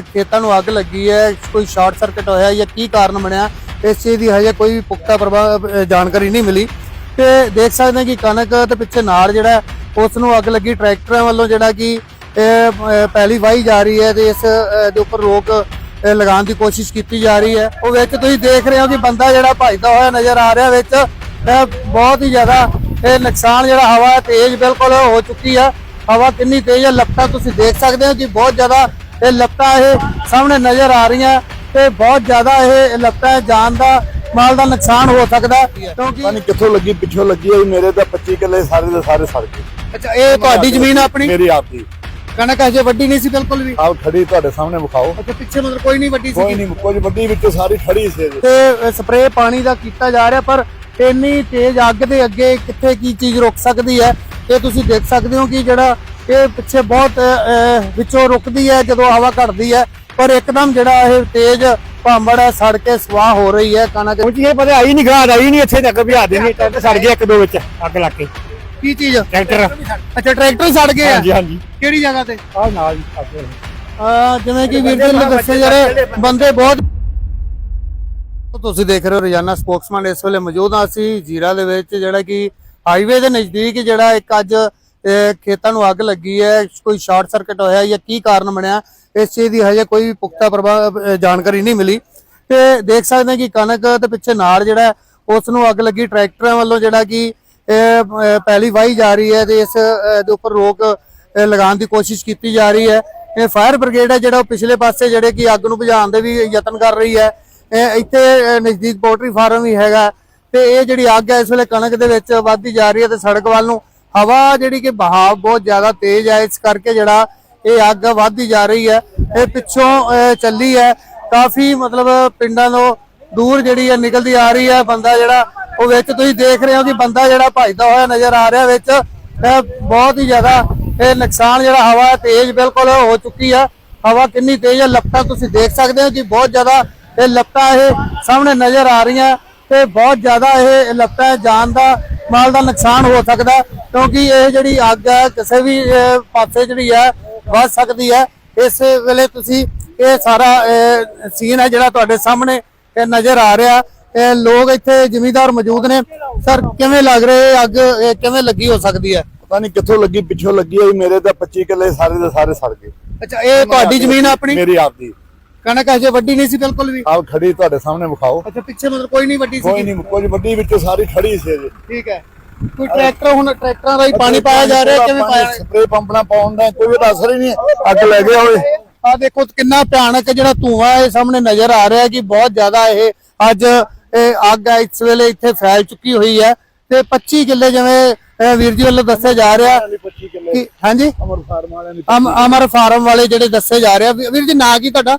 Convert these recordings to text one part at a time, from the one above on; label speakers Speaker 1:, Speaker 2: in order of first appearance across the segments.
Speaker 1: ਖੇਤਾਂ ਨੂੰ ਅੱਗ ਲੱਗੀ ਹੈ ਕੋਈ ਸ਼ਾਰਟ ਸਰਕਟ ਹੋਇਆ ਜਾਂ ਕੀ ਕਾਰਨ ਬਣਿਆ ਇਸ ਚੀਜ਼ ਦੀ ਹਜੇ ਕੋਈ ਪੁਖਤਾ ਪ੍ਰਭਾ- ਜਾਣਕਾਰੀ ਨਹੀਂ ਮਿਲੀ। ਤੇ ਦੇਖ ਸਕਦੇ ਹਾਂ ਕਿ ਕਣਕ ਤੇ ਪਿੱਛੇ ਨਾੜ ਜਿਹੜਾ ਉਸ ਨੂੰ ਅੱਗ ਲੱਗੀ। ਟਰੈਕਟਰਾਂ ਵੱਲੋਂ ਜਿਹੜਾ ਕਿ ਇਹ, ਪਹਿਲੀ ਵਾਹੀ ਜਾ ਰਹੀ ਹੈ ਤੇ ਇਸ ਦੇ ਉੱਪਰ ਰੋਕ ਲਗਾਉਣ ਦੀ ਕੋਸ਼ਿਸ਼ ਕੀਤੀ ਜਾ ਰਹੀ ਹੈ। ਉਹ ਵਿੱਚ ਤੁਸੀਂ ਦੇਖ ਰਹੇ ਹੋ ਕਿ ਬੰਦਾ ਜਿਹੜਾ ਭੱਜਦਾ ਹੋਇਆ ਨਜ਼ਰ ਆ ਰਿਹਾ ਵਿੱਚ ਬਹੁਤ ਹੀ ਜ਼ਿਆਦਾ ਇਹ ਨੁਕਸਾਨ ਜਿਹੜਾ ਹਵਾ ਹੈ, ਤੇਜ਼ ਬਿਲਕੁਲ ਹੋ ਚੁੱਕੀ ਹੈ। ਹਵਾ ਕਿੰਨੀ ਤੇਜ਼ ਹੈ ਲਪਟਾਂ ਤੁਸੀਂ ਦੇਖ ਸਕਦੇ ਹੋ ਕਿ ਬਹੁਤ ਜ਼ਿਆਦਾ ਇਹ ਲਪਟਾਂ ਇਹ ਸਾਹਮਣੇ ਨਜ਼ਰ ਆ ਰਹੀਆਂ ਤੇ ਬਹੁਤ ਜ਼ਿਆਦਾ ਇਹ ਲਪਟਾਂ ਜਾਨ ਦਾ ਮਾਲ ਦਾ ਨੁਕਸਾਨ ਹੋ ਸਕਦਾ ਕਿਉਂਕਿ
Speaker 2: ਨਹੀਂ ਕਿੱਥੋਂ ਲੱਗੀ ਪਿੱਛੋਂ ਲੱਗੀ ਹੋਈ ਮੇਰੇ ਤਾਂ 25 ਕਿੱਲੇ ਸਾਰੇ ਦੇ ਸਾਰੇ ਸੜ ਗਏ।
Speaker 1: ਅੱਛਾ ਇਹ ਤੁਹਾਡੀ ਜ਼ਮੀਨ ਆਪਣੀ?
Speaker 2: ਮੇਰੀ ਆਪ ਦੀ।
Speaker 1: ਕਣਕ ਹਜੇ ਵੱਡੀ ਨਹੀਂ ਸੀ ਬਿਲਕੁਲ ਵੀ?
Speaker 2: ਆਪ ਖੜੀ ਤੁਹਾਡੇ ਸਾਹਮਣੇ ਵਿਖਾਓ।
Speaker 1: ਅੱਛਾ ਪਿੱਛੇ ਮਤਲਬ ਕੋਈ ਨਹੀਂ ਵੱਡੀ
Speaker 2: ਕੋਈ
Speaker 1: ਸੀ
Speaker 2: ਨਹੀਂ ਕੁਝ ਵੱਡੀ ਵਿੱਚ ਸਾਰੀ ਖੜੀ ਸੀ
Speaker 1: ਤੇ ਸਪਰੇਅ ਪਾਣੀ ਦਾ ਕੀਤਾ ਜਾ ਰਿਹਾ ਪਰ ਇੰਨੀ ਤੇਜ਼ ਅੱਗ ਦੇ ਅੱਗੇ ਕਿੱਥੇ ਕੀ ਚੀਜ਼ ਰੁਕ ਸਕਦੀ ਹੈ ਇਹ ਤੁਸੀਂ ਦੇਖ ਸਕਦੇ ਹੋ ਕਿ ਜਿਹੜਾ ਇਹ ਪਿੱਛੇ ਬਹੁਤ ਵਿੱਚੋਂ ਰੁਕਦੀ ਹੈ ਜਦੋਂ ਹਵਾ ਘਟਦੀ ਹੈ। ਪਰ ਇੱਕਦਮ ਜਿਹੜਾ ਇਹ ਤੇਜ਼ ਭਾਂਬੜ ਹੈ ਸੜ ਕੇ ਸਵਾਹ ਹੋ ਰਹੀ ਹੈ ਕਣਕ
Speaker 3: ਪਹੁੰਚੀ ਇਹ ਪਤਾ ਆਈ ਨਹੀਂ ਗਾਦ ਆਈ ਨਹੀਂ ਇੱਥੇ ਤੱਕ ਭਜਾ ਦੇਣੀ ਟਰੈਕਟਰ ਸੜ ਗਿਆ ਇੱਕ ਦੋ ਵਿੱਚ ਅੱਗ ਲੱਗ ਕੇ
Speaker 1: ਕੀ ਚੀਜ਼?
Speaker 3: ਟਰੈਕਟਰ।
Speaker 1: ਅੱਛਾ ਟਰੈਕਟਰ ਹੀ ਸੜ ਗਏ ਆ
Speaker 3: ਹਾਂਜੀ ਹਾਂਜੀ।
Speaker 1: ਕਿਹੜੀ ਜਗ੍ਹਾ ਤੇ?
Speaker 3: ਆਹ ਨਾਲ ਹੀ ਅੱਗ।
Speaker 1: ਅਹ ਜਿਵੇਂ ਕਿ ਵੀਰ ਜੀ ਨੇ ਦੱਸਿਆ ਜਾ ਰਿਹਾ ਬੰਦੇ ਬਹੁਤ ਤੁਸੀਂ ਦੇਖ ਰਹੇ ਹੋ ਰੋਜ਼ਾਨਾ ਸਪੋਕਸਮੈਨ ਇਸ ਵੇਲੇ ਮੌਜੂਦ ਹਾਂ ਅਸੀਂ ਜੀਰਾ ਦੇ ਵਿੱਚ ਜਿਹੜਾ ਕਿ ਹਾਈਵੇ ਦੇ ਨਜ਼ਦੀਕ ਜਿਹੜਾ ਇੱਕ ਅੱਜ ਖੇਤਾਂ ਨੂੰ ਅੱਗ ਲੱਗੀ ਹੈ ਕੋਈ ਸ਼ਾਰਟ ਸਰਕਟ ਹੋਇਆ ਜਾਂ ਕੀ ਕਾਰਨ ਬਣਿਆ ਇਸ ਚੀਜ਼ ਦੀ ਹਜੇ ਕੋਈ ਵੀ ਪੁਖਤਾ ਪ੍ਰਭਾ- ਜਾਣਕਾਰੀ ਨਹੀਂ ਮਿਲੀ। ਤੇ ਦੇਖ ਸਕਦੇ ਹਾਂ ਕਿ ਕਣਕ ਤੇ ਪਿੱਛੇ ਨਾੜ ਜਿਹੜਾ ਉਸ ਨੂੰ ਅੱਗ ਲੱਗੀ। ਟਰੈਕਟਰਾਂ ਵੱਲੋਂ ਜਿਹੜਾ ਕਿ ਇਹ, ਅਹ, ਪਹਿਲੀ ਵਾਹੀ ਜਾ ਰਹੀ ਹੈ ਤੇ ਇਸ ਦੇ ਉੱਪਰ ਰੋਕ ਲਗਾਉਣ ਦੀ ਕੋਸ਼ਿਸ਼ ਕੀਤੀ ਜਾ ਰਹੀ ਹੈ। ਇਹ ਫਾਇਰ ਬ੍ਰਿਗੇਡ ਹੈ ਜਿਹੜਾ ਉਹ ਪਿਛਲੇ ਪਾਸੇ ਜਿਹੜੇ ਕਿ ਅੱਗ ਨੂੰ ਬੁਝਾਉਣ ਦੇ ਵੀ ਯਤਨ ਕਰ ਰਹੀ ਹੈ। ਇੱਥੇ ਨਜ਼ਦੀਕ ਪੋਲਟਰੀ ਫਾਰਮ ਵੀ ਹੈਗਾ। ਤੇ ਇਹ ਜਿਹੜੀ ਅੱਗ ਹੈ ਇਸ ਵੇਲੇ ਕਣਕ ਦੇ ਵਿੱਚ ਵੱਧਦੀ ਜਾ ਰਹੀ ਹੈ ਤੇ ਸੜਕ ਵੱਲ ਨੂੰ ਹਵਾ ਜਿਹੜੀ ਕਿ ਬਹਾਵ ਬਹੁਤ ਜ਼ਿਆਦਾ ਤੇਜ਼ ਹੈ ਇਸ ਕਰਕੇ ਜਿਹੜਾ ਇਹ ਅੱਗ ਵੱਧਦੀ ਜਾ ਰਹੀ ਹੈ ਇਹ ਪਿੱਛੋਂ ਚੱਲੀ ਹੈ। ਕਾਫੀ ਮਤਲਬ ਪਿੰਡਾਂ ਤੋਂ ਦੂਰ ਜਿਹੜੀ ਹੈ ਨਿਕਲਦੀ ਆ ਰਹੀ ਹੈ। ਬੰਦਾ ਜਿਹੜਾ ਉਹ ਵਿੱਚ ਤੁਸੀਂ ਦੇਖ ਰਹੇ ਹੋ ਕਿ ਬੰਦਾ ਜਿਹੜਾ ਭੱਜਦਾ ਹੋਇਆ ਨਜ਼ਰ ਆ ਰਿਹਾ ਵਿੱਚ। ਬਹੁਤ ਹੀ ਜ਼ਿਆਦਾ ਇਹ ਨੁਕਸਾਨ ਜਿਹੜਾ ਹਵਾ ਹੈ, ਤੇਜ਼ ਬਿਲਕੁਲ ਹੋ ਚੁੱਕੀ ਹੈ। ਹਵਾ ਕਿੰਨੀ ਤੇਜ਼ ਹੈ ਲਪਟਾਂ ਤੁਸੀਂ ਦੇਖ ਸਕਦੇ ਹੋ ਕਿ ਬਹੁਤ ਜ਼ਿਆਦਾ ਇਹ ਲਪਟਾਂ ਇਹ ਸਾਹਮਣੇ ਨਜ਼ਰ ਆ ਰਹੀਆਂ। ਤੇ ਬਹੁਤ ਜ਼ਿਆਦਾ ਇਹ ਲਪਟਾਂ ਜਾਨ ਦਾ ਮਾਲ ਦਾ ਨੁਕਸਾਨ ਹੋ ਸਕਦਾ ਹੈ, ਕਿਉਂਕਿ ਇਹ ਜਿਹੜੀ ਅੱਗ ਹੈ ਕਿਸੇ ਵੀ ਪਾਸੇ ਜਿਹੜੀ ਹੈ ਵੱਧ ਸਕਦੀ ਹੈ। ਇਸ ਵੇਲੇ ਤੁਸੀਂ ਇਹ ਸਾਰਾ ਸੀਨ ਹੈ ਜਿਹੜਾ ਤੁਹਾਡੇ ਸਾਹਮਣੇ ਨਜ਼ਰ ਆ ਰਿਹਾ। ਇਹ ਲੋਕ ਇੱਥੇ ਜ਼ਿਮੀਂਦਾਰ ਮੌਜੂਦ ਨੇ। ਸਰ ਕਿਵੇਂ ਲੱਗ ਰਿਹਾ ਅੱਗ? ਕਿਵੇਂ ਲੱਗੀ ਹੋ ਸਕਦੀ ਹੈ?
Speaker 2: ਪਤਾ ਨਹੀਂ ਕਿੱਥੋਂ ਲੱਗੀ ਪਿੱਛੋਂ ਲੱਗੀ ਹੋਈ ਮੇਰੇ ਤਾਂ 25 ਕਿੱਲੇ ਸਾਰੇ ਦੇ ਸਾਰੇ ਸੜ ਗਏ।
Speaker 1: ਅੱਛਾ ਇਹ ਤੁਹਾਡੀ ਜ਼ਮੀਨ ਆਪਣੀ?
Speaker 2: ਮੇਰੀ ਆਪ ਦੀ
Speaker 1: ਕਣਕ ਹਜੇ ਵੱਡੀ ਨਹੀਂ ਸੀ ਬਿਲਕੁਲ ਵੀ।
Speaker 2: ਆਪ ਖੜੀ ਤੁਹਾਡੇ ਸਾਹਮਣੇ ਵਿਖਾਓ।
Speaker 1: ਅੱਛਾ ਪਿੱਛੇ ਮਤਲਬ ਕੋਈ ਨਹੀਂ ਵੱਡੀ
Speaker 2: ਕੋਈ
Speaker 1: ਸੀ
Speaker 2: ਨਹੀਂ ਕੁਝ ਵੱਡੀ ਵਿੱਚ ਸਾਰੀ ਖੜੀ ਸੀ ਜੀ
Speaker 1: ਠੀਕ ਹੈ। ਕੋਈ ਟਰੈਕਟਰ ਹੁਣ ਟਰੈਕਟਰਾਂ ਦਾ ਹੀ ਪਾਣੀ ਪਾਇਆ ਜਾ ਰਿਹਾ ਕਿਵੇਂ ਪਾਇਆ
Speaker 2: ਸਪਰੇ ਪੰਪਣਾ ਪਾਉਣ ਦਾ ਕੋਈ ਵੀ ਅਸਰ ਹੀ ਨਹੀਂ। ਅੱਗ ਲੈ ਗਿਆ ਹੋਵੇ।
Speaker 1: ਆ ਦੇਖੋ ਕਿੰਨਾ ਭਿਆਨਕ ਜਿਹੜਾ ਧੂਆਂ ਇਹ ਸਾਹਮਣੇ ਨਜ਼ਰ ਆ ਰਿਹਾ ਕਿ ਬਹੁਤ ਜ਼ਿਆਦਾ ਇਹ ਅੱਜ ਇਹ ਅੱਗ ਹੈ ਇਸ ਵੇਲੇ ਇੱਥੇ ਫੈਲ ਚੁੱਕੀ ਹੋਈ ਹੈ। ਤੇ 25 ਕਿੱਲੇ ਜਿਵੇਂ ਵੀਰ ਜੀ ਵੱਲੋਂ ਦੱਸਿਆ ਜਾ ਰਿਹਾ
Speaker 2: 25 ਕਿੱਲੇ
Speaker 1: ਕਿ ਹਾਂਜੀ?
Speaker 2: ਅਮਰ ਫਾਰਮ ਵਾਲਿਆਂ
Speaker 1: ਅਮਰ ਫਾਰਮ ਵਾਲੇ ਜਿਹੜੇ ਦੱਸੇ ਜਾ ਰਿਹਾ ਵੀਰ ਜੀ ਨਾਂ ਕੀ ਤੁਹਾਡਾ?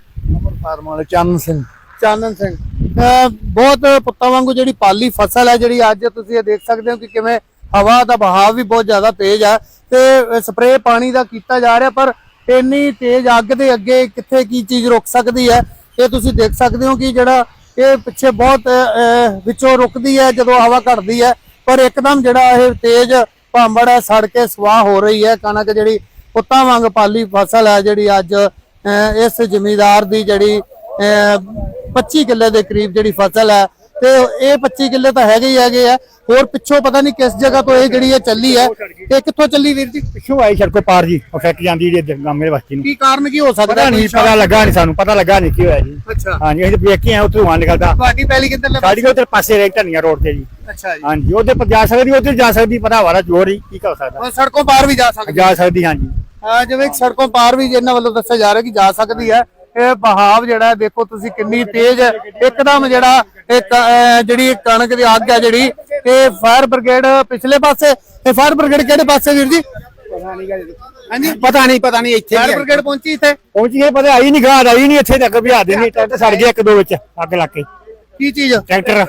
Speaker 2: ਫਾਰਮ ਵਾਲੇ ਚੰਨ ਸਿੰਘ।
Speaker 1: ਚਾਨਣ ਸਿੰਘ। ਅਹ ਬਹੁਤ ਪੁੱਤਾਂ ਵਾਂਗੂ ਜਿਹੜੀ ਪਾਲੀ ਫਸਲ ਹੈ ਜਿਹੜੀ ਅੱਜ ਤੁਸੀਂ ਇਹ ਦੇਖ ਸਕਦੇ ਹੋ ਕਿ ਕਿਵੇਂ ਹਵਾ ਦਾ ਬਹਾਵ ਵੀ ਬਹੁਤ ਜ਼ਿਆਦਾ ਤੇਜ਼ ਹੈ ਤੇ ਸਪਰੇਅ ਪਾਣੀ ਦਾ ਕੀਤਾ ਜਾ ਰਿਹਾ ਪਰ ਇੰਨੀ ਤੇਜ਼ ਅੱਗ ਦੇ ਅੱਗੇ ਕਿੱਥੇ ਕੀ ਚੀਜ਼ ਰੁਕ ਸਕਦੀ ਹੈ? ਇਹ ਤੁਸੀਂ ਦੇਖ ਸਕਦੇ ਹੋ ਕਿ ਜਿਹੜਾ ਇਹ ਪਿੱਛੇ ਬਹੁਤ ਅਹ, ਵਿੱਚੋਂ ਰੁਕਦੀ ਹੈ ਜਦੋਂ ਹਵਾ ਘਟਦੀ ਹੈ ਪਰ ਇੱਕਦਮ ਜਿਹੜਾ ਇਹ ਤੇਜ਼ ਭਾਂਬੜ ਹੈ ਸੜ ਕੇ ਸਵਾਹ ਹੋ ਰਹੀ ਹੈ। ਕਣਕ ਜਿਹੜੀ ਪੁੱਤਾਂ ਵਾਂਗ ਪਾਲੀ ਫਸਲ ਹੈ ਜਿਹੜੀ ਅੱਜ ਇਸ ਜ਼ਮੀਂਦਾਰ ਦੀ ਜਿਹੜੀ ਅਹ 25 ਕਿੱਲੇ ਦੇ ਕਰੀਬ ਜਿਹੜੀ ਫਸਲ ਹੈ ਤੇ ਇਹ 25 ਕਿੱਲੇ ਤਾਂ ਹੈਗੇ ਹੀ ਹੈਗੇ ਆ। ਹੋਰ ਪਿੱਛੋਂ ਪਤਾ ਨਹੀਂ ਕਿਸ ਜਗ੍ਹਾ ਤੋਂ ਇਹ ਜਿਹੜੀ ਇਹ ਚੱਲੀ ਹੈ ਇਹ ਕਿੱਥੋਂ ਚੱਲੀ ਵੀਰ ਜੀ?
Speaker 3: ਪਿੱਛੋਂ ਆਈ ਸੜਕੋ ਪਾਰ ਜੀ ਉਹ ਫੈਕਟ ਜਾਂਦੀ ਜਿਹੜੀ ਗਾਮੇ ਵਸਤੀ ਨੂੰ।
Speaker 1: ਕੀ ਕਾਰਨ ਕੀ ਹੋ ਸਕਦਾ
Speaker 3: ਪਤਾ ਨਹੀਂ ਪਤਾ ਲੱਗਾ ਨਹੀਂ ਸਾਨੂੰ ਪਤਾ ਲੱਗਾ ਨਹੀਂ ਕੀ ਹੋਇਆ ਜੀ।
Speaker 1: ਅੱਛਾ।
Speaker 3: ਹਾਂਜੀ ਅਸੀਂ ਵੇਖ ਆਏ ਉੱਥੇ ਧੂਆਂ ਨਿਕਲਦਾ।
Speaker 1: ਤੁਹਾਡੀ ਪਹਿਲੀ ਕਿੱਧਰ ਲੱਗੀ?
Speaker 3: ਸਾਡੀ ਉੱਧਰ ਪਾਸੇ ਰਹਿ ਢੰਨੀਆਂ ਰੋਡ ਤੇ ਜੀ।
Speaker 1: ਅੱਛਾ ਜੀ।
Speaker 3: ਹਾਂਜੀ ਉਹਦੇ ਪਰ ਜਾ ਸਕਦੀ ਉੱਧਰ ਜਾ ਸਕਦੀ ਪਤਾ ਵਾਰਾ ਜੋਰ ਹੀ ਕੀ ਕਰ ਸਕਦਾ?
Speaker 1: ਸੜਕੋਂ ਪਾਰ ਵੀ ਜਾ ਸਕਦੀ।
Speaker 3: ਜਾ ਸਕਦੀ ਹਾਂਜੀ।
Speaker 1: ਜਿਵੇਂ ਇੱਕ ਸੜਕੋਂ ਪਾਰ ਵੀ ਇਹਨਾਂ ਵੱਲੋਂ ਦੱਸਿਆ ਜਾ ਰਿਹਾ ਕਿ ਜਾ ਸਕਦੀ ਹੈ। ਇਹ ਬਹਾਵ ਜਿਹੜਾ ਹੈ, ਦੇਖੋ ਤੁਸੀਂ ਕਿੰਨੀ ਤੇਜ਼ ਹੈ। ਇੱਕਦਮ ਜਿਹੜਾ ਜਿਹੜੀ ਕਣਕ ਦੀ ਅੱਗ ਹੈ ਜਿਹੜੀ ਇਹ ਫਾਇਰ ਬ੍ਰਿਗੇਡ ਪਿਛਲੇ ਪਾਸੇ ਇਹ ਫਾਇਰ ਬ੍ਰਿਗੇਡ ਕਿਹੜੇ ਪਾਸੇ ਵੀਰ ਜੀ? ਹਾਂਜੀ।
Speaker 3: ਪਤਾ ਨਹੀਂ ਪਤਾ ਨਹੀਂ ਇੱਥੇ
Speaker 1: ਫਾਇਰ ਬ੍ਰਿਗੇਡ ਪਹੁੰਚੀ ਇੱਥੇ?
Speaker 3: ਪਹੁੰਚੀ ਇਹ ਪਤਾ ਆਈ ਨਹੀਂ ਗਾਦ ਆਈ ਨਹੀਂ ਇੱਥੇ ਤੱਕ ਭਜਾ ਦੇਣੀ ਟਰੈਕਟਰ ਸੜ ਗਿਆ ਇੱਕ ਦੋ ਵਿੱਚ ਅੱਗ ਲੱਗ ਕੇ
Speaker 1: ਕੀ ਚੀਜ਼?
Speaker 3: ਟਰੈਕਟਰ।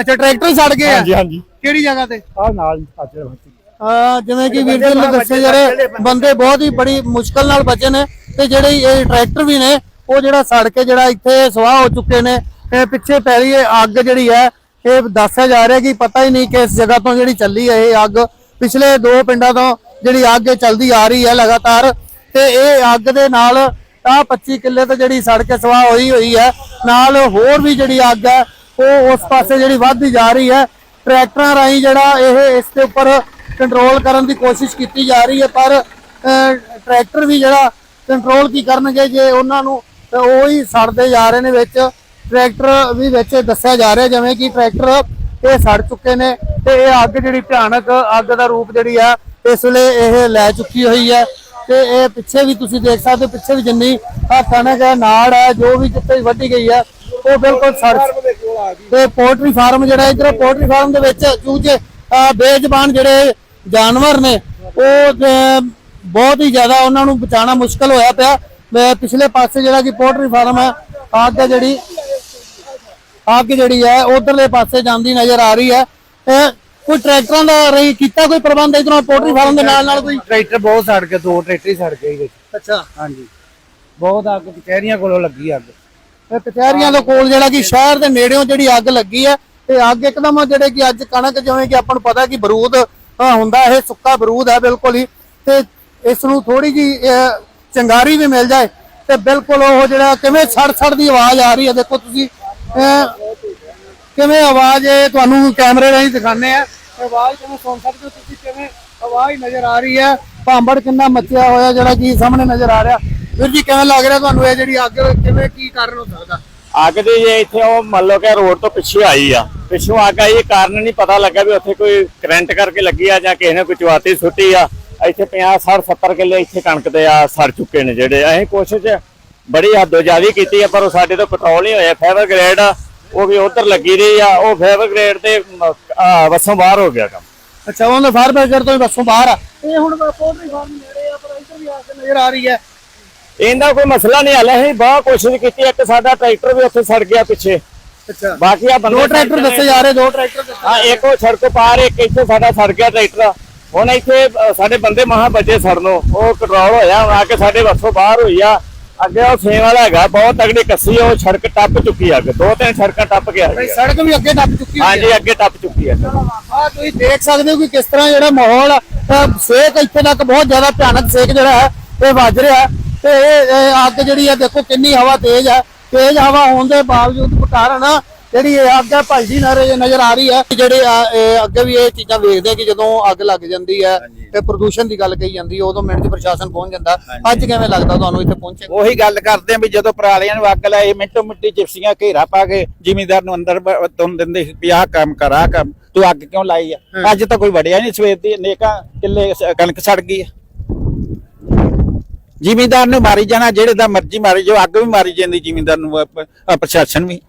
Speaker 1: ਅੱਛਾ ਟਰੈਕਟਰ ਹੀ ਸੜ ਗਏ ਆ?
Speaker 3: ਹਾਂਜੀ ਹਾਂਜੀ।
Speaker 1: ਕਿਹੜੀ ਜਗ੍ਹਾ ਤੇ?
Speaker 3: ਆਹ ਨਾਲ ਹੀ ਅੱਗ ਲੱਗੀ।
Speaker 1: ਆ ਜਿਵੇਂ ਕਿ ਵੀਰ ਜੀ ਨੇ ਦੱਸਿਆ ਜਾ ਬੰਦੇ ਬਹੁਤ ਹੀ ਬੜੀ ਮੁਸ਼ਕਲ ਨਾਲ ਬਚੇ ਨੇ ਤੇ ਜਿਹੜੇ ਇਹ ਟਰੈਕਟਰ ਵੀ ਨੇ, ਉਹ ਜਿਹੜਾ ਸੜ ਕੇ ਜਿਹੜਾ ਇੱਥੇ ਸਵਾਹ ਹੋ ਚੁੱਕੇ ਨੇ ਤੇ ਪਿੱਛੇ ਰਹੀ ਇਹ ਅੱਗ ਜਿਹੜੀ ਹੈ, ਇਹ ਦੱਸਿਆ ਜਾ ਰਿਹਾ ਕਿ ਪਤਾ ਹੀ ਨਹੀਂ ਕਿ ਇਸ ਜਗ੍ਹਾ ਤੋਂ ਜਿਹੜੀ ਚੱਲੀ ਹੈ ਇਹ ਅੱਗ। ਪਿਛਲੇ ਦੋ ਪਿੰਡਾਂ ਤੋਂ ਜਿਹੜੀ ਅੱਗ ਇਹ ਚੱਲਦੀ ਆ ਰਹੀ ਹੈ ਲਗਾਤਾਰ ਤੇ ਇਹ ਅੱਗ ਦੇ ਨਾਲ ਤਾਂ 25 ਕਿੱਲੇ ਤੇ ਜਿਹੜੀ ਸੜ ਕੇ ਸਵਾਹ ਹੋਈ ਹੋਈ ਹੈ। ਨਾਲ ਹੋਰ ਵੀ ਜਿਹੜੀ ਅੱਗ ਹੈ, ਉਹ ਉਸ ਪਾਸੇ ਜਿਹੜੀ ਵੱਧਦੀ ਜਾ ਰਹੀ ਹੈ। ਟਰੈਕਟਰਾਂ ਰਾਹੀਂ ਜਿਹੜਾ ਇਹ ਇਸ ਦੇ ਉੱਪਰ ਕੰਟਰੋਲ ਕਰਨ ਦੀ ਕੋਸ਼ਿਸ਼ ਕੀਤੀ ਜਾ ਰਹੀ ਹੈ, ਪਰ ਟਰੈਕਟਰ ਵੀ ਜਿਹੜਾ ਕੰਟਰੋਲ ਕੀ ਕਰਨਗੇ ਜੇ ਉਹਨਾਂ ਨੂੰ, ਤਾਂ ਉਹ ਹੀ ਸੜਦੇ ਜਾ ਰਹੇ ਨੇ ਵਿੱਚ। ਟਰੈਕਟਰ ਵੀ ਵਿੱਚ ਦੱਸਿਆ ਜਾ ਰਿਹਾ, ਜਿਵੇਂ ਕਿ ਟਰੈਕਟਰ ਇਹ ਸੜ ਚੁੱਕੇ ਨੇ ਤੇ ਇਹ ਅੱਗ ਜਿਹੜੀ ਭਿਆਨਕ ਅੱਗ ਦਾ ਰੂਪ ਜਿਹੜੀ ਆ, ਇਸ ਵੇਲੇ ਇਹ ਲੈ ਚੁੱਕੀ ਹੋਈ ਹੈ। ਤੇ ਇਹ ਪਿੱਛੇ ਵੀ ਤੁਸੀਂ ਦੇਖ ਸਕਦੇ ਹੋ, ਪਿੱਛੇ ਵੀ ਜਿੰਨੀ ਆ ਕਣਕ ਹੈ, ਨਾੜ ਹੈ, ਜੋ ਵੀ ਜਿੱਥੇ ਵੱਢੀ ਗਈ ਹੈ, ਉਹ ਬਿਲਕੁਲ ਸੜ ਤੇ ਪੋਲਟਰੀ ਫਾਰਮ ਜਿਹੜਾ ਇਧਰ ਪੋਲਟਰੀ ਫਾਰਮ ਦੇ ਵਿੱਚ, ਚੂਚੇ ਬੇਜ਼ਬਾਨ ਜਿਹੜੇ ਜਾਨਵਰ ਨੇ ਉਹ ਬਹੁਤ ਹੀ ਜ਼ਿਆਦਾ ਉਹਨਾਂ ਨੂੰ ਬਚਾਉਣਾ ਮੁਸ਼ਕਲ ਹੋਇਆ ਪਿਆ। ਮੈਂ ਪਿਛਲੇ ਪਾਸੇ ਜਿਹੜਾ ਕਿ ਪੋਲਟਰੀ ਫਾਰਮ ਹੈ ਅੱਗ ਹੈ ਜਿਹੜੀ ਅੱਗ ਜਿਹੜੀ ਹੈ ਉਧਰਲੇ ਪਾਸੇ ਜਾਂਦੀ ਨਜ਼ਰ ਆ ਰਹੀ ਹੈ। ਕੋਈ ਟਰੈਕਟਰਾਂ ਦਾ ਰਹੀ ਕੀਤਾ ਕੋਈ ਪ੍ਰਬੰਧ ਇਧਰੋਂ ਪੋਲਟਰੀ ਫਾਰਮ ਦੇ ਨਾਲ ਨਾਲ ਕੋਈ?
Speaker 3: ਟਰੈਕਟਰ ਬਹੁਤ ਸੜ ਗਏ ਦੋ ਟਰੈਕਟਰ ਹੀ ਸੜ ਗਏ
Speaker 1: ਅੱਛਾ।
Speaker 3: ਹਾਂਜੀ। ਬਹੁਤ ਅੱਗ ਕਚਹਿਰੀਆਂ ਕੋਲੋਂ ਲੱਗੀ ਅੱਗ।
Speaker 1: ਕਚਹਿਰੀਆਂ ਦੇ ਕੋਲ ਜਿਹੜਾ ਕਿ ਸ਼ਹਿਰ ਦੇ ਨੇੜਿਓਂ ਜਿਹੜੀ ਅੱਗ ਲੱਗੀ ਹੈ ਤੇ ਅੱਗ ਇੱਕਦਮ ਜਿਹੜੇ ਕਿ ਅੱਜ ਕਣਕ ਜਿਵੇਂ ਕਿ ਆਪਾਂ ਨੂੰ ਪਤਾ ਕਿ ਬਰੂਦ ਹੁੰਦਾ, ਇਹ ਸੁੱਕਾ ਬਰੂਦ ਹੈ ਬਿਲਕੁਲ ਹੀ, ਤੇ ਇਸ ਨੂੰ ਥੋੜੀ ਜੀ ਚੰਗਾਰੀ ਵੀ ਮਿਲ ਜਾਏ, ਤੇ ਬਿਲਕੁਲ ਉਹ ਜਿਹੜਾ ਕਿਵੇਂ ਸੜ ਸੜ ਦੀ ਆਵਾਜ਼ ਆ ਰਹੀ ਹੈ, ਦੇਖੋ ਤੁਸੀਂ ਕਿਵੇਂ ਆਵਾਜ਼ ਇਹ ਤੁਹਾਨੂੰ ਕੈਮਰੇ ਰਾਹੀਂ ਦਿਖਾਣੇ ਆ ਆਵਾਜ਼ ਕਿਵੇਂ ਸੁਣ ਸਕਦੇ ਹੋ ਤੁਸੀਂ, ਕਿਵੇਂ ਆਵਾਜ਼ ਨਜ਼ਰ ਆ ਰਹੀ ਹੈ, ਭਾਂਬੜ ਕਿੰਨਾ ਮੱਚਿਆ ਹੋਇਆ, ਜਿਹੜਾ ਕਿ ਸਾਹਮਣੇ ਨਜ਼ਰ ਆ ਰਿਹਾ। ਵੀਰ ਜੀ, ਕਿਵੇਂ ਲੱਗ ਰਿਹਾ ਤੁਹਾਨੂੰ ਇਹ ਜਿਹੜੀ ਅੱਗ, ਕਿਵੇਂ ਕੀ ਕਾਰਨ ਹੋ ਸਕਦਾ?
Speaker 4: ਅੱਗ ਦੀ ਜੇ ਇੱਥੇ ਉਹ ਮੰਨ ਲਓ ਕਿ ਰੋਡ ਤੋਂ ਪਿੱਛੇ ਆਈ ਆ ਪਿੱਛੋਂ ਅੱਗ ਆਈ ਇਹ ਕਾਰਨ ਨਹੀਂ ਪਤਾ ਲੱਗਾ ਵੀ ਉੱਥੇ ਕੋਈ ਕਰੰਟ ਕਰਕੇ ਲੱਗੀ ਆ ਜਾਂ ਕਿਸੇ ਨੇ ਕੋਈ ਚਵਾਤੀ ਸੁੱਟੀ ਆ। ਇੱਥੇ 50 60 70 ਕਿੱਲੇ ਇੱਥੇ ਕਣਕ ਦੇ ਆ ਸੜ ਚੁੱਕੇ ਨੇ ਜਿਹੜੇ। ਅਸੀਂ ਕੋਸ਼ਿਸ਼ ਬੜੀ ਹੱਦੋਂ ਜ਼ਿਆਦਾ ਕੀਤੀ ਆ ਪਰ ਉਹ ਸਾਡੇ ਤੋਂ ਕੰਟਰੋਲ ਨਹੀਂ ਹੋਇਆ ਫਾਈਬਰ ਗ੍ਰੇਡ ਉਹ ਵੀ ਉਧਰ ਲੱਗੀ ਰਹੀ ਆ ਉਹ ਫਾਈਬਰ ਗ੍ਰੇਡ ਤੇ ਵੱਸੋਂ ਬਾਹਰ ਹੋ ਗਿਆ ਕੰਮ।
Speaker 1: ਅੱਛਾ ਉਹਨਾਂ ਫਾਇਰ ਬ੍ਰਿਗੇਡ ਤੋਂ ਹੀ ਬੱਸੋਂ ਬਾਹਰ ਆ। ਇਹ ਹੁਣ ਪੋਲਟਰੀ ਫਾਰਮ ਨੇੜੇ ਆ ਪਰ ਇੱਧਰ ਵੀ ਆ ਕੇ ਨਜ਼ਰ ਆ ਰਹੀ ਹੈ।
Speaker 4: ਇਹਦਾ ਕੋਈ ਮਸਲਾ ਨਹੀਂ ਹੱਲ ਅਸੀਂ ਬਹੁਤ ਕੋਸ਼ਿਸ਼ ਕੀਤੀ ਇੱਕ ਸਾਡਾ ਟਰੈਕਟਰ ਵੀ ਉੱਥੇ ਸੜ ਗਿਆ ਪਿੱਛੇ।
Speaker 1: ਅੱਛਾ।
Speaker 4: ਬਾਕੀ ਆ ਬੰਦੇ
Speaker 1: ਦੋ ਟਰੈਕਟਰ ਦੱਸੇ ਜਾ ਰਹੇ ਦੋ ਟਰੈਕਟਰ
Speaker 4: ਹਾਂ ਇੱਕ ਉਹ ਸੜਕ ਪਾਰ ਇੱਕ ਇੱਥੇ ਸਾਡਾ ਸੜ ਗਿਆ ਟਰੈਕਟਰ। ਹੁਣ ਇੱਥੇ ਅ, ਸਾਡੇ ਬੰਦੇ ਮਹਾ ਬੱਜੇ ਸੜਨੋਂ ਉਹ ਕੰਟਰੋਲ ਹੋਇਆ ਹੁਣ ਆ ਕੇ ਸਾਡੇ ਵੱਸੋਂ ਬਾਹਰ ਹੋਈ ਆ। ਅੱਗੇ ਉਹ ਫੇਮ ਵਾਲਾ ਹੈਗਾ ਬਹੁਤ ਤਗੜੀ ਕੱਸੀ ਆ, ਉਹ ਸੜਕ ਟੱਪ ਚੁੱਕੀ ਆ ਅੱਗੇ। ਦੋ ਤਿੰਨ ਸੜਕਾਂ ਟੱਪ ਗਿਆ।
Speaker 1: ਸੜਕ ਵੀ ਅੱਗੇ ਟੱਪ ਚੁੱਕੀ ਹੋਈ ਹੈ
Speaker 4: ਹਾਂਜੀ ਅੱਗੇ ਟੱਪ ਚੁੱਕੀ ਆ
Speaker 1: ਆ ਤੁਸੀਂ ਦੇਖ ਸਕਦੇ ਹੋ ਕਿ ਕਿਸ ਤਰ੍ਹਾਂ ਜਿਹੜਾ ਮਾਹੌਲ ਆ, ਅਹ ਸੇਕ ਇੱਥੇ ਤੱਕ ਬਹੁਤ ਜ਼ਿਆਦਾ ਭਿਆਨਕ ਸੇਕ ਜਿਹੜਾ ਹੈ ਇਹ ਵੱਜ ਰਿਹਾ। ਹੈ ਤੇ ਇਹ ਇਹ ਅੱਗ ਜਿਹੜੀ ਹੈ ਦੇਖੋ ਕਿੰਨੀ ਹਵਾ ਤੇਜ਼ ਹੈ ਤੇਜ਼ ਹਵਾ ਹੋਣ ਦੇ ਬਾਵਜੂਦ ਕਾਰਨ ਜਿਹੜੀ ਇਹ ਅੱਗ ਹੈ ਭਜਦੀ ਨਜ਼ਰ ਨਜ਼ਰ ਆ ਰਹੀ ਹੈ ਜਿਹੜੇ ਅੱਗੇ ਵੀ ਇਹ ਚੀਜ਼ਾਂ ਵੇਖਦੇ ਆ ਕਿ ਜਦੋਂ ਅੱਗ ਲੱਗ ਜਾਂਦੀ ਹੈ ਤੇ ਪ੍ਰਦੂਸ਼ਣ ਦੀ ਗੱਲ ਕਹੀ ਜਾਂਦੀ ਹੈ ਉਦੋਂ ਮਿੰਟ 'ਚ ਪ੍ਰਸ਼ਾਸਨ ਪਹੁੰਚ ਜਾਂਦਾ। ਅੱਜ ਕਿਵੇਂ ਲੱਗਦਾ ਤੁਹਾਨੂੰ ਇੱਥੇ ਪਹੁੰਚੇ?
Speaker 5: ਉਹੀ ਗੱਲ ਕਰਦੇ ਆ ਵੀ ਜਦੋਂ ਪਰਾਲੀਆਂ ਨੂੰ ਅੱਗ ਲਾਈ ਮਿੰਟੋ ਮਿੰਟੀ ਜਿਪਸੀਆਂ ਘੇਰਾ ਪਾ ਕੇ ਜ਼ਿਮੀਂਦਾਰ ਨੂੰ ਅੰਦਰ ਤੁੰਨ ਦਿੰਦੇ ਸੀ ਵੀ ਆਹ ਕੰਮ ਕਰ ਆਹ ਕੰਮ। ਤੂੰ ਅੱਗ ਕਿਉਂ ਲਾਈ ਆ? ਅੱਜ ਤਾਂ ਕੋਈ ਵੜਿਆ ਨਹੀਂ ਸਵੇਰ ਦੀ ਨੇਕਾਂ ਕਿੱਲੇ ਕਣਕ ਸੜ ਗਈ ਆ। ਜ਼ਿਮੀਂਦਾਰ ਨੂੰ ਮਾਰੀ ਜਾਣਾ ਜਿਹੜੇ ਦਾ ਮਰਜ਼ੀ ਮਾਰੀ ਜੋ ਅੱਗ ਵੀ ਮਾਰੀ ਜਾਂਦੀ ਜ਼ਿਮੀਂਦਾਰ ਨੂੰ ਅਹ ਪ- ਅਹ ਪ੍ਰਸ਼ਾਸਨ ਵੀ।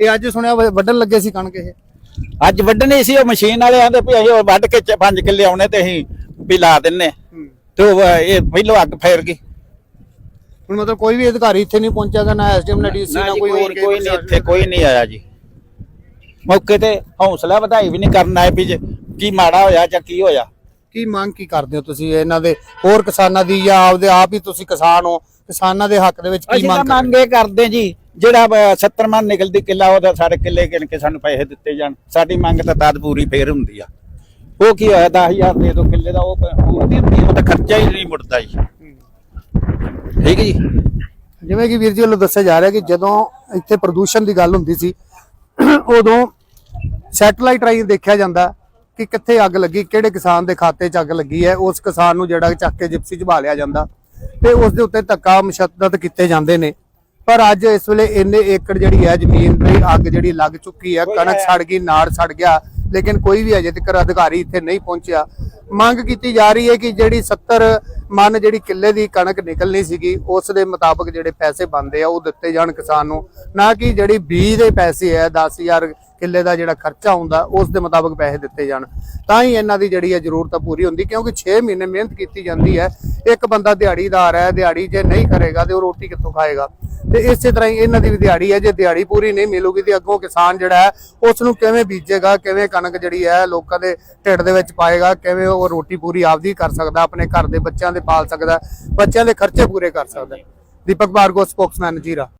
Speaker 1: ਇਹ ਅੱਜ ਸੁਣਿਆ ਵ- ਵੱਢਣ ਲੱਗੇ ਸੀ ਕਣਕ ਇਹ?
Speaker 5: ਅੱਜ ਵੱਢਣੀ ਸੀ ਉਹ ਮਸ਼ੀਨ ਵਾਲੇ ਆਂਦੇ ਵੀ ਅਸੀਂ ਉਹ ਵੱਢ ਕੇ 5 ਕਿੱਲੇ ਆਉਣੇ ਤੇ ਅਸੀਂ ਵੀ ਲਾ ਦਿੰਨੇ। ਤੇ ਉਹ ਇਹ ਪਹਿਲੋਂ ਅੱਗ ਫੇਰ ਗਈ।
Speaker 1: ਹੁਣ ਮਤਲਬ ਕੋਈ ਵੀ ਅਧਿਕਾਰੀ ਇੱਥੇ ਨਹੀਂ ਪਹੁੰਚਿਆਗਾ ਨਾ ਐਸਡੀਐਮ ਨਾ ਡੀਸੀ
Speaker 5: ਨਾ
Speaker 1: ਕੋਈ ਹੋਰ
Speaker 5: ਕੋਈ ਨਹੀਂ ਇੱਥੇ ਕੋਈ ਨਹੀਂ ਆਇਆ ਜੀ। ਮੌਕੇ ਤੇ ਹੌਸਲਾ ਵਧਾਈ ਵੀ ਨਹੀਂ ਕਰਨ ਆਏ ਵੀ ਜੇ ਕੀ ਮਾੜਾ ਹੋਇਆ ਜਾਂ ਕੀ ਹੋਇਆ।
Speaker 1: ਕੀ ਮੰਗ ਕੀ ਕਰਦੇ ਹੋ ਤੁਸੀਂ? ਇਹਨਾਂ ਦੇ ਹੋਰ ਕਿਸਾਨਾਂ ਦੀ ਜਾਂ ਆਪਦੇ ਆਪ ਹੀ ਤੁਸੀਂ ਕਿਸਾਨ ਹੋ? ਕਿਸਾਨਾਂ ਦੇ ਹੱਕ ਦੇ ਵਿੱਚ ਕੀ
Speaker 5: ਅਸੀਂ ਤਾਂ ਮੰਗ ਇਹ ਕਰਦੇ ਜੀ ਜਿਹੜਾ ਬ- 70 ਮਨ ਨਿਕਲਦੀ ਕਿੱਲਾ ਉਹਦਾ ਸਾਰੇ ਕਿੱਲੇ ਗਿਣ ਕੇ ਸਾਨੂੰ ਪੈਸੇ ਦਿੱਤੇ ਜਾਣ। ਸਾਡੀ ਮੰਗ ਤਾਂ ਤਦ ਪੂਰੀ ਫੇਰ ਹੁੰਦੀ ਆ। ਉਹ ਕੀ ਹੋਇਆ 10000 ਦੇ ਦੋ ਕਿੱਲੇ ਦਾ ਉਹ ਪ- ਪੂਰਦੀ ਹੁੰਦੀ ਆ, ਉਹ ਤਾਂ ਖਰਚਾ ਹੀ ਨਹੀਂ ਮੁੜਦਾ ਜੀ। ਠੀਕ ਹੈ ਜੀ?
Speaker 1: ਜਿਵੇਂ ਕਿ ਵੀਰ ਜੀ ਵੱਲੋਂ ਦੱਸਿਆ ਜਾ ਰਿਹਾ ਕਿ ਜਦੋਂ ਇੱਥੇ ਪ੍ਰਦੂਸ਼ਣ ਦੀ ਗੱਲ ਹੁੰਦੀ ਸੀ ਉਦੋਂ ਸੈਟਲਾਈਟ ਰਾਹੀਂ ਦੇਖਿਆ ਜਾਂਦਾ। ਕਿ ਕਿੱਥੇ ਅੱਗ ਲੱਗੀ ਕਿਹੜੇ ਕਿਸਾਨ ਦੇ ਖਾਤੇ 'ਚ ਅੱਗ ਲੱਗੀ ਹੈ ਉਸ ਕਿਸਾਨ ਨੂੰ ਜਿਹੜਾ ਚੱਕ ਕੇ ਜਿਪਸੀ 'ਚ ਲਿਆ ਜਾਂਦਾ ਤੇ ਉਸ ਦੇ ਉੱਤੇ ਧੱਕਾ ਮਸ਼ੱਦਤ ਕੀਤੇ ਜਾਂਦੇ ਨੇ। ਪਰ ਅੱਜ ਇਸ ਵੇਲੇ ਇੰਨੇ ਏਕੜ ਜਿਹੜੀ ਹੈ ਜ਼ਮੀਨ ਤੇ ਅੱਗ ਜਿਹੜੀ ਲੱਗ ਚੁੱਕੀ ਹੈ ਕਣਕ ਸੜ ਗਈ ਨਾੜ ਸੜ ਗਿਆ ਲੇਕਿਨ ਕੋਈ ਵੀ ਅਜੇ ਤੱਕ ਅਧਿਕਾਰੀ ਇੱਥੇ ਨਹੀਂ ਪਹੁੰਚਿਆ। ਮੰਗ ਕੀਤੀ ਜਾ ਰਹੀ ਹੈ ਕਿ ਜਿਹੜੀ 70 ਮਨ ਜਿਹੜੀ ਕਿੱਲੇ ਦੀ ਕਣਕ ਨਿਕਲਣੀ ਸੀਗੀ ਉਸ ਦੇ ਮੁਤਾਬਕ ਜਿਹੜੇ ਪੈਸੇ ਬਣਦੇ ਆ ਉਹ ਦਿੱਤੇ ਜਾਣ ਕਿਸਾਨ ਨੂੰ। ਨਾ ਕਿ ਜਿਹੜੀ ਬੀਜ ਦੇ ਪੈਸੇ ਹੈ 10000 ਕਿੱਲੇ ਦਾ ਜਿਹੜਾ ਖਰਚਾ ਹੁੰਦਾ, ਉਸ ਦੇ ਮੁਤਾਬਕ ਪੈਸੇ ਦਿੱਤੇ ਜਾਣ। ਤਾਂ ਹੀ ਇਹਨਾਂ ਦੀ ਜਿਹੜੀ ਹੈ ਜ਼ਰੂਰਤ ਪੂਰੀ ਹੁੰਦੀ, ਕਿਉਂਕਿ 6 ਮਹੀਨੇ ਮਿਹਨਤ ਕੀਤੀ ਜਾਂਦੀ ਹੈ। ਇੱਕ ਬੰਦਾ ਦਿਹਾੜੀਦਾਰ ਹੈ, ਦਿਹਾੜੀ ਜੇ ਨਹੀਂ ਕਰੇਗਾ ਤੇ ਉਹ ਰੋਟੀ ਕਿੱਥੋਂ ਖਾਏਗਾ? ਤੇ ਇਸੇ ਤਰ੍ਹਾਂ ਹੀ ਇਹਨਾਂ ਦੀ ਵੀ ਦਿਹਾੜੀ ਹੈ, ਜੇ ਦਿਹਾੜੀ ਪੂਰੀ ਨਹੀਂ ਮਿਲੂਗੀ ਤੇ ਅੱਗੋਂ ਕਿਸਾਨ ਜਿਹੜਾ ਹੈ, ਉਸ ਨੂੰ ਕਿਵੇਂ ਬੀਜੇਗਾ, ਕਿਵੇਂ ਕਣਕ ਜਿਹੜੀ ਹੈ ਲੋਕਾਂ ਦੇ ਢਿੱਡ ਦੇ ਵਿੱਚ ਪਾਏਗਾ, ਕਿਵੇਂ ਉਹ ਰੋਟੀ ਪੂਰੀ ਆਪਦੀ ਕਰ ਸਕਦਾ, ਆਪਣੇ ਘਰ ਦੇ ਬੱਚਿਆਂ ਦੇ ਪਾਲ ਸਕਦਾ, ਬੱਚਿਆਂ ਦੇ ਖਰਚੇ ਪੂਰੇ ਕਰ ਸਕਦਾ। ਦੀਪਕ ਭਾਰਗੋ, ਸਪੋਕਸਮੈਨ ਜੀਰਾ।